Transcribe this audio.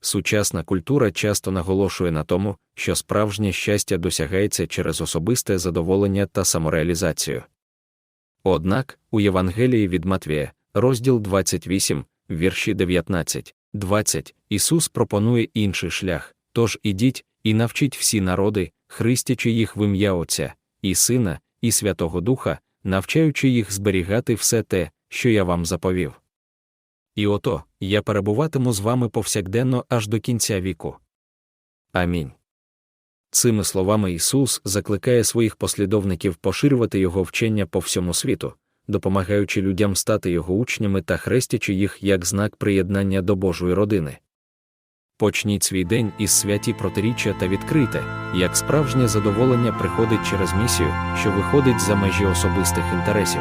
Сучасна культура часто наголошує на тому, що справжнє щастя досягається через особисте задоволення та самореалізацію. Однак, у Євангелії від Матвія, розділ 28, вірші 19, 20, Ісус пропонує інший шлях, тож ідіть і навчіть всі народи, хрестячи їх в ім'я Отця, і Сина, і Святого Духа, навчаючи їх зберігати все те, що я вам заповів. І ото, я перебуватиму з вами повсякденно аж до кінця віку. Амінь. Цими словами Ісус закликає своїх послідовників поширювати Його вчення по всьому світу, допомагаючи людям стати його учнями та хрестячи їх як знак приєднання до Божої родини. Почніть свій день із святі протиріччя та відкрите, як справжнє задоволення приходить через місію, що виходить за межі особистих інтересів.